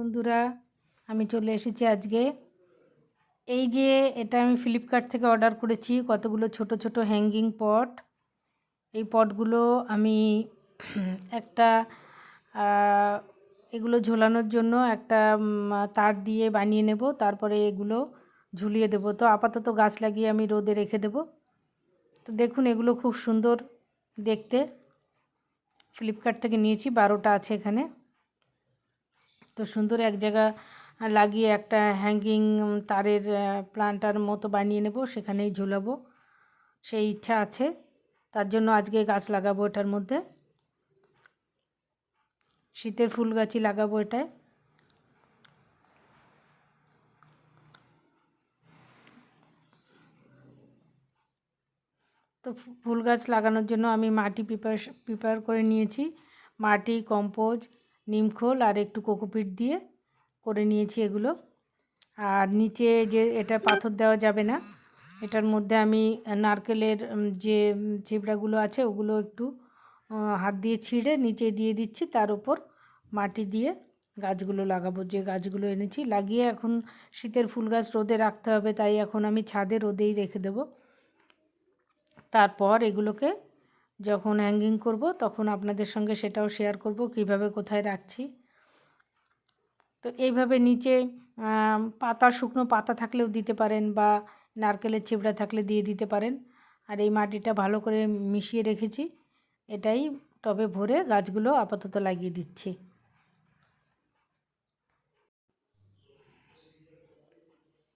বন্ধুরা, আমি চলে এসেছি আজকে। এই যে এটা আমি ফ্লিপকার্ট থেকে অর্ডার করেছি কতগুলো ছোট ছোট হ্যাঙ্গিং পট এই পটগুলো আমি একটা এগুলো ঝোলানোর জন্য একটা তার দিয়ে বানিয়ে নেব, তারপরে এগুলো ঝুলিয়ে দেব। তো আপাতত গাছ লাগিয়ে আমি রোদে রেখে দেব। তো দেখুন এগুলো খুব সুন্দর দেখতে। ফ্লিপকার্ট থেকে নিয়েছি, বারোটা আছে এখানে। তো সুন্দর এক জায়গা লাগিয়ে একটা হ্যাঙ্গিং তারের প্লান্টার মতো বানিয়ে নেব, সেখানেই ঝুলাবো। সেই ইচ্ছা আছে। তার জন্য আজকে গাছ লাগাবো এটার মধ্যে। শীতের ফুল গাছই লাগাবো এটায়। তো ফুল গাছ লাগানোর জন্য আমি মাটি প্রিপার প্রিপেয়ার করে নিয়েছি। মাটি কম্পোজ নিমখোল আর একটু কোকোপিট দিয়ে করে নিয়েছি এগুলো। আর নিচে যে এটা পাথর দেওয়া যাবে না, এটার মধ্যে আমি নারকেলের যে চিবড়াগুলো আছে ওগুলো একটু হাত দিয়ে ছিঁড়ে নিচে দিয়ে দিচ্ছি। তার উপর মাটি দিয়ে গাছগুলো লাগাবো। যে গাছগুলো এনেছি, লাগিয়ে এখন শীতের ফুল গাছ রোদে রাখতে হবে, তাই এখন আমি ছাদে রোদেই রেখে দেবো। তারপর এগুলোকে যখন হ্যাঙ্গিং করব, তখন আপনাদের সঙ্গে সেটাও শেয়ার করব, কীভাবে কোথায় রাখছি। তো এইভাবে নিচে পাতা, শুকনো পাতা থাকলেও দিতে পারেন বা নারকেলের ছিবড়া থাকলে দিয়ে দিতে পারেন। আর এই মাটিটা ভালো করে মিশিয়ে রেখেছি। এটাই টবে ভরে গাছগুলো আপাতত লাগিয়ে দিচ্ছি।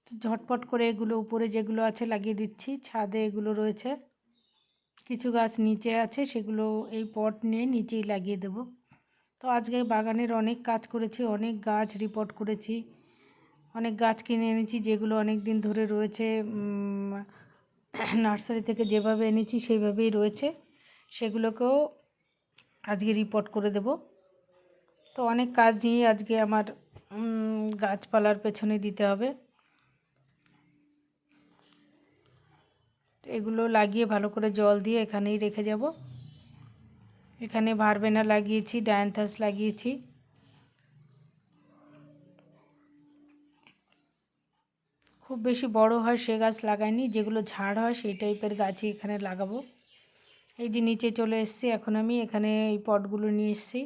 ঝটপট করে এগুলো উপরে যেগুলো আছে লাগিয়ে দিচ্ছি, ছাদে এগুলো রয়েছে। কিছু গাছ নিচে আছে, সেগুলো এই পট নিয়ে নিচেই লাগিয়ে দেব। তো আজকে বাগানের অনেক কাজ করেছি, অনেক গাছ রিপোর্ট করেছি, অনেক গাছ কিনে এনেছি যেগুলো অনেক দিন ধরে রয়েছে নার্সারি থেকে যেভাবে এনেছি সেইভাবেই রয়েছে, সেগুলোকেও আজকে রিপোর্ট করে দেব। তো অনেক কাজ নিয়ে আজকে আমার গাছপালার পেছনে দিতে হবে। এগুলো লাগিয়ে ভালো করে জল দিয়ে এখানেই রেখে যাব। এখানে ভারবেনা লাগিয়েছি, ডায়ান্থাস লাগিয়েছি। খুব বেশি বড় হয় সে গাছ লাগাইনি, যেগুলো ঝাড় হয় সেই টাইপের গাছই এখানে লাগাবো। এই যে নিচে চলে এসেছি, এখন আমি এখানে এই পটগুলো নিয়ে এসেছি।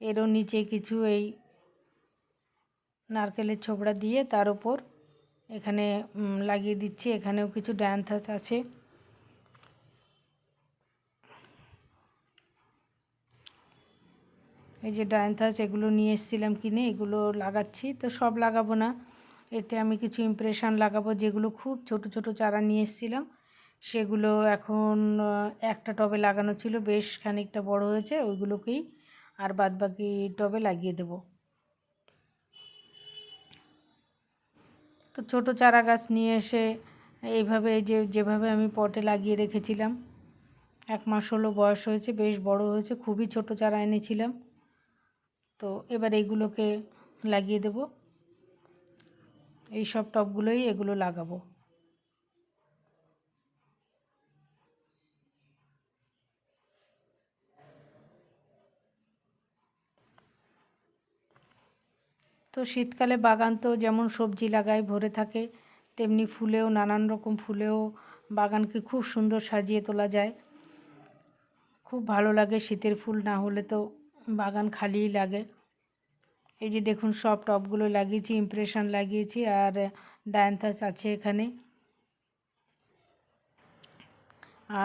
এরও নিচে কিছু এই নারকেলের ছোবড়া দিয়ে তার উপর এখানে লাগিয়ে দিচ্ছি। এখানেও কিছু ড্যান্থাস আছে। এই যে ডায়ান্থাস এগুলো নিয়ে এসেছিলাম কিনে, এগুলো লাগাচ্ছি। তো সব লাগাবো না। এতে আমি কিছু ইমপ্রেশন লাগাবো, যেগুলো খুব ছোট ছোট চারা নিয়ে এসেছিলাম। সেগুলো এখন একটা টবে লাগানো ছিল। বেশ খানিকটা বড় হয়েছে, ওইগুলোকেই আর বাদবাকি টবে লাগিয়ে দেবো। তো ছোট চারা গাছ নিয়ে এসে এইভাবে এই যে, যেভাবে আমি পটে লাগিয়ে রেখেছিলাম, এক মাস হলো বয়স হয়েছে, বেশ বড় হয়েছে, খুবই ছোট চারা এনেছিলাম। তো এবার এইগুলোকে লাগিয়ে দেব। এই সব টপগুলোই এগুলো লাগাবো। তো শীতকালে বাগান তো যেমন সবজি লাগায়, ভরে থাকে, তেমনি ফুলেও, নানান রকম ফুলেও বাগানকে খুব সুন্দর সাজিয়ে তোলা যায়। খুব ভালো লাগে শীতের ফুল, না হলে তো বাগান খালিই লাগে। এই যে দেখুন, সব টবগুলো লাগিয়েছি ইমপ্রেশন লাগিয়েছি, আর ডায়ান্থাস আছে এখানে।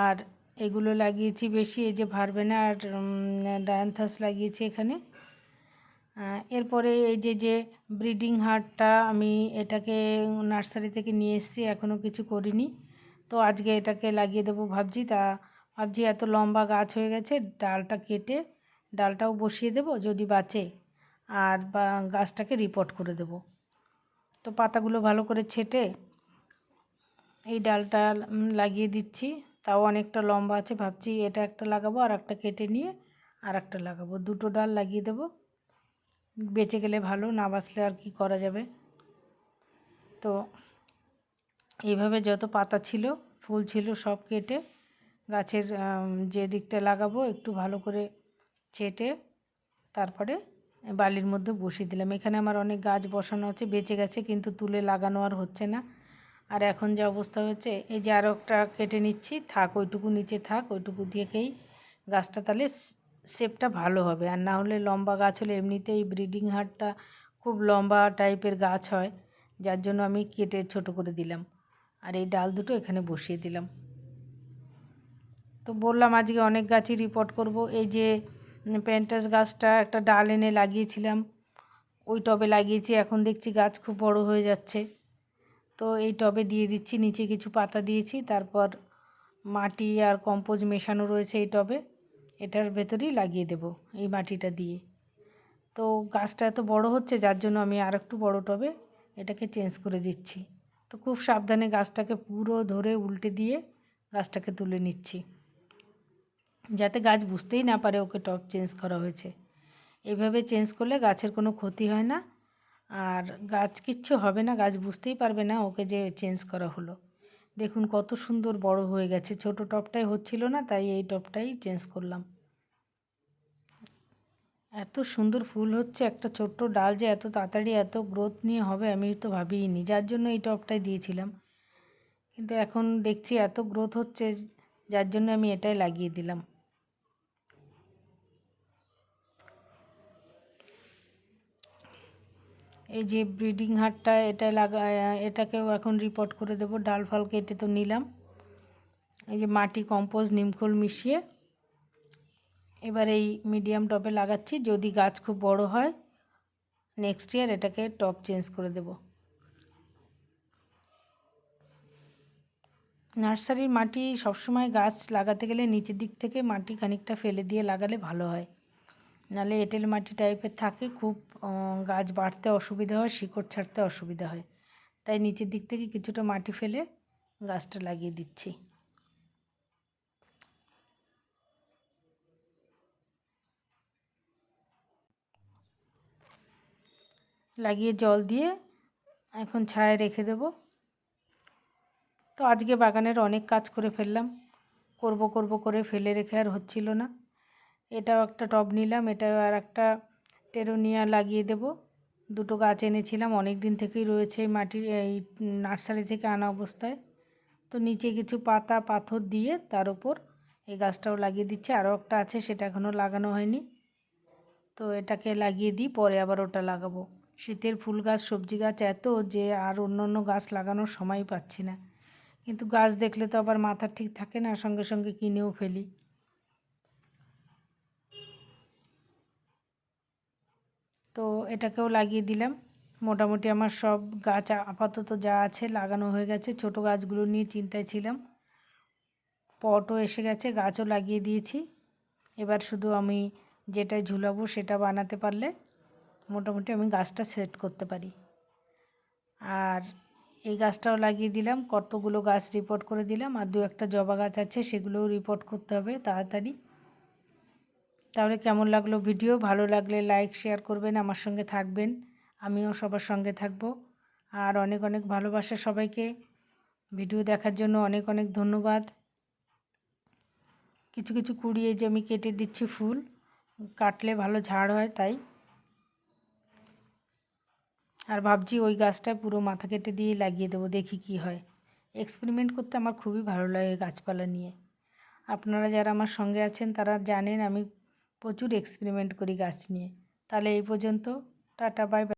আর এগুলো লাগিয়েছি বেশি, এই যে ভারবেনা আর ডায়ান্থাস লাগিয়েছি এখানে। এরপরে এই যে যে ব্রিডিং হার্টটা আমি এটাকে নার্সারি থেকে নিয়ে এসেছি, এখনও কিছু করিনি। তো আজকে এটাকে লাগিয়ে দেবো ভাবছি। তা ভাবছি এত লম্বা গাছ হয়ে গেছে, ডালটা কেটে ডালটাও বসিয়ে দেবো, যদি বাঁচে। আর বা, গাছটাকে রিপোর্ট করে দেব। তো পাতাগুলো ভালো করে ছেটে এই ডালটা লাগিয়ে দিচ্ছি। তাও অনেকটা লম্বা আছে, ভাবছি এটা একটা লাগাবো আর একটা কেটে নিয়ে আর একটা লাগাবো। দুটো ডাল লাগিয়ে দেবো। বেঁচে গেলে ভালো, না বাঁচলে আর কি করা যাবে? তো এইভাবে যত পাতা ছিল, ফুল ছিল, সব কেটে গাছের যে দিকটা লাগাবো, একটু ভালো করে ছেটে তারপরে বালির মধ্যে বসিয়ে দিলাম। এখানে আমার অনেক গাছ বসানো আছে, বেঁচে গেছে, কিন্তু তুলে লাগানো আর হচ্ছে না। আর এখন যে অবস্থা হয়েছে, এই যে আরও একটা কেটে নিচ্ছি, থাক, ওইটুকু নিচে থাক, ওইটুকু দিয়েকেই গাছটা তাহলে শেপটা ভালো হবে। আর না হলে লম্বা গাছ হলে এমনিতেই ব্রিডিং হারটা খুব লম্বা টাইপের গাছ হয়, যার জন্য আমি কেটে ছোট করে দিলাম। আর এই ডাল দুটো এখানে বসিয়ে দিলাম। তো বললাম আজকে অনেক গাছই রিপোর্ট করব। এই যে প্যান্টাস গাছটা একটা ডাল এনে লাগিয়েছিলাম। ওই টবে লাগিয়েছি। এখন দেখছি গাছ খুব বড় হয়ে যাচ্ছে। তো এই টবে দিয়ে দিচ্ছি, নিচে কিছু পাতা দিয়েছি। তারপর মাটি আর কম্পোজ মেশানো রয়েছে এই টবে। এটার ভেতরেই লাগিয়ে দেব এই মাটিটা দিয়ে। তো গাছটা এত বড় হচ্ছে, যার জন্য আমি আর একটু বড়ো টবে এটাকে চেঞ্জ করে দিচ্ছি। তো খুব সাবধানে গাছটাকে পুরো ধরে উল্টে দিয়ে গাছটাকে তুলে নিচ্ছি। যাতে গাছ বুঝতেই না পারে ওকে টপ চেঞ্জ করা হয়েছে। এভাবে চেঞ্জ করলে গাছের কোনো ক্ষতি হয় না। আর গাছ কিচ্ছু হবে না, গাছ বুঝতেই পারবে না ওকে যে চেঞ্জ করা হলো। দেখুন কত সুন্দর বড় হয়ে গেছে। ছোট টপটাই হচ্ছিল না, তাই এই টপটাই চেঞ্জ করলাম। এত সুন্দর ফুল হচ্ছে, একটা ছোট্ট ডাল যে এত তাড়াতাড়ি এত গ্রোথ নিয়ে হবে আমি তো ভাবিনি যার জন্য এই টপটাই দিয়েছিলাম। কিন্তু এখন দেখছি এত গ্রোথ হচ্ছে, যার জন্য আমি এটাই লাগিয়ে দিলাম। এই যে ব্রিডিং হাটটা এটা লাগা, এটাকেও এখন রিপোর্ট করে দেবো। ডাল ফাল কেটে তো নিলাম। এই যে মাটি কম্পোজ নিমখোল মিশিয়ে এবার এই মিডিয়াম টপে লাগাচ্ছি। যদি গাছ খুব বড় হয় নেক্সট ইয়ার এটাকে টপ চেঞ্জ করে দেব। নার্সারির মাটি সবসময় গাছ লাগাতে গেলে নিচের দিক থেকে মাটি খানিকটা ফেলে দিয়ে লাগালে ভালো হয়। নালে এঁটেল মাটি টাইপের থাকে, খুব গাছ বাড়তে অসুবিধা হয়, শিকড় ছাড়তে অসুবিধা হয়। তাই নিচের দিক থেকে কিছুটা মাটি ফেলে গাছটা লাগিয়ে দিচ্ছি। লাগিয়ে জল দিয়ে এখন ছায়া রেখে দেব। তো আজকে বাগানের অনেক কাজ করে ফেললাম। করব করব করে ফেলে রেখে আর হচ্ছিল না। এটাও একটা টব নিলাম, এটাও আর একটা টেরোনিয়া লাগিয়ে দেব। দুটো গাছ এনেছিলাম অনেক দিন থেকেই রয়েছে এই মাটির এই নার্সারি থেকে আনা অবস্থায়। তো নিচে কিছু পাতা, পাথর দিয়ে তার উপর এই গাছটাও লাগিয়ে দিচ্ছে। আরও একটা আছে, সেটা এখনও লাগানো হয়নি। তো এটাকে লাগিয়ে দিই, পরে আবার ওটা লাগাবো। শীতের ফুল গাছ, সবজি গাছ এত যে আর অন্য অন্য গাছ লাগানোর সময় পাচ্ছি না। কিন্তু গাছ দেখলে তো আবার মাথা ঠিক থাকে না, সঙ্গে সঙ্গে কিনেও ফেলি। তো এটাকেও লাগিয়ে দিলাম। মোটামুটি আমার সব গাছ আপাতত যা আছে লাগানো হয়ে গেছে। ছোট গাছগুলো নিয়ে চিন্তায় ছিলাম। পটও এসে গেছে, গাছও লাগিয়ে দিয়েছি। এবার শুধু আমি যেটা ঝুলাবো সেটা বানাতে পারলে মোটামুটি আমি গাছটা সেট করতে পারি। আর এই গাছটাও লাগিয়ে দিলাম, কতগুলো গাছ রিপোর্ট করে দিলাম, আর দু একটা জবা গাছ আছে সেগুলোও রিপোর্ট করতে হবে তাড়াতাড়ি। তাহলে কেমন লাগল ভিডিও ভালো লাগলে লাইক শেয়ার করবেন, আমার সঙ্গে থাকবেন। আমিও সবার সঙ্গে থাকব। আর অনেক অনেক ভালোবাসা সবাইকে। ভিডিও দেখার জন্য অনেক অনেক ধন্যবাদ। কিছু কিছু কুড়িয়ে যে আমি কেটে দিচ্ছি ফুল। কাটলে ভালো ঝাড় হয় তাই। আর ভাবছি ওই গাছটা পুরো মাথা কেটে দিয়ে লাগিয়ে দেবো, দেখি কি হয়। এক্সপেরিমেন্ট করতে আমার খুবই ভালো লাগে গাছপালা নিয়ে। আপনারা যারা আমার সঙ্গে আছেন, তারা জানেন আমি প্রচুর এক্সপেরিমেন্ট করি গাছ নিয়ে। তাহলে এই পর্যন্ত টাটা বাই